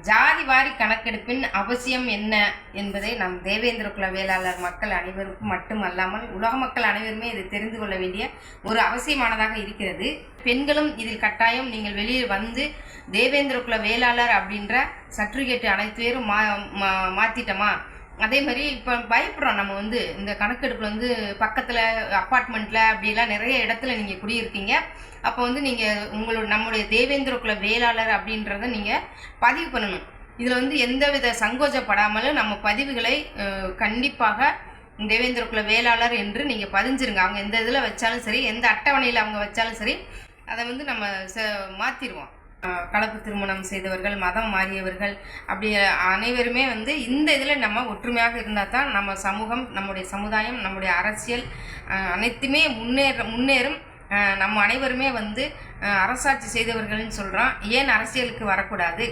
ஜாதி வாரி கணக்கெடுப்பின் அவசியம் என்ன என்பதை நம் தேவேந்திர குல வேளாளர் மக்கள் அனைவருக்கும் மட்டுமல்லாமல் உலக மக்கள் அனைவருமே இதை தெரிந்து கொள்ள வேண்டிய ஒரு அவசியமானதாக இருக்கிறது. பெண்களும் இதில் கட்டாயம் நீங்கள் வெளியில் வந்து தேவேந்திர குல வேளாளர் அப்படின்ற சர்டிஃபிகேட் அனைத்து பேரும் மா மா- அதே மாதிரி இப்போ பயப்படுறோம். நம்ம வந்து இந்த கணக்கெடுப்பில் வந்து பக்கத்தில் அப்பார்ட்மெண்ட்டில் அப்படிலாம் நிறைய இடத்துல நீங்கள் குடியிருக்கீங்க. அப்போ வந்து நீங்கள் உங்களோட நம்முடைய தேவேந்திர குல வேளாளர் அப்படின்றத நீங்கள் பதிவு பண்ணணும். இதில் வந்து எந்தவித சங்கோஜப்படாமலும் நம்ம பதிவுகளை கண்டிப்பாக தேவேந்திர குல வேளாளர் என்று நீங்கள் பதிஞ்சிருங்க. அவங்க எந்த இதில் வச்சாலும் சரி எந்த அட்டவணையில் அவங்க வச்சாலும் சரி அதை வந்து நம்ம ச மாற்றிடுவோம் கலப்பு திருமணம் செய்தவர்கள் மதம் மாறியவர்கள் அப்படி அனைவருமே வந்து இந்த இதில் நம்ம ஒற்றுமையாக இருந்தால் தான் நம்ம சமூகம் நம்முடைய சமுதாயம் நம்முடைய அரசியல் அனைத்துமே முன்னேற முன்னேறும். நம்ம அனைவருமே வந்து அரசாட்சி செய்தவர்கள்னு சொல்கிறோம் ஏன் அரசியலுக்கு வரக்கூடாது?